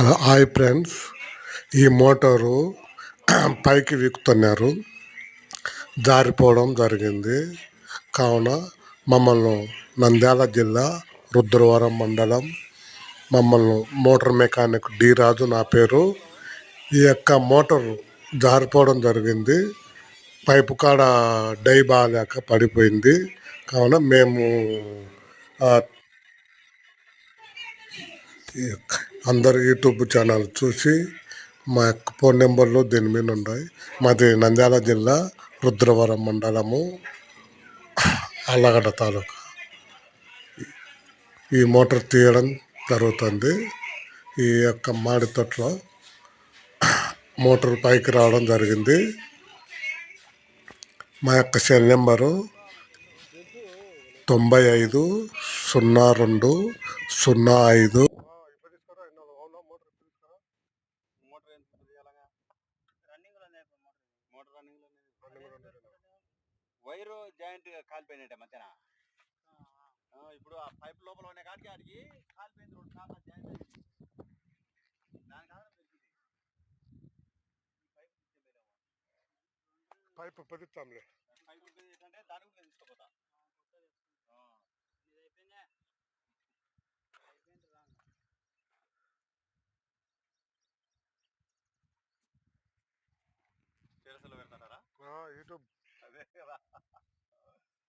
Hello hi friends ఈ motor పైకి విక్కుతున్నారు. జారిపోవడం జరిగింది. కావున మమ్మల్ని నంద్యాల జిల్లా రుద్రవరం మండలం మమ్మల్ని మోటార్ మెకానిక్ డి రాజు నా పేరు. ఈ యొక్క మోటార్ జారిపోవడం జరిగింది. పైపు కాడ డై బాగాలేక పడిపోయింది. కావున మేము ఈ యొక్క అందరు యూట్యూబ్ ఛానల్ చూసి మా యొక్క ఫోన్ నెంబర్లు దీని మీద ఉన్నాయి. మాది నంద్యాల జిల్లా రుద్రవరం మండలము అల్లగడ్డ తాలూకా. ఈ మోటార్ తీయడం జరుగుతుంది. ఈ యొక్క మాడి తొట్లో మోటార్ పైకి రావడం జరిగింది. మా యొక్క సెల్ నెంబరు తొంభై ఐదు సున్నా రెండు సున్నా ఐదు మోటార్ ఎంత తీయాలగా running motor motor running wire joint కాలిపోయినట్టే మధ్యన ఆ, ఇప్పుడు ఆ పైప్ లోపల ఉన్న కాడికి ఆడికి కాలిపోయింది రెండు సార్లు జాయింట్ అయింది. ఆధారం దొరికింది ఈ పైప్ పైపు పెడతాంలే పైప్ ఏంటంటే దాని కూడా తీసుకుపోతా. ये तो अरे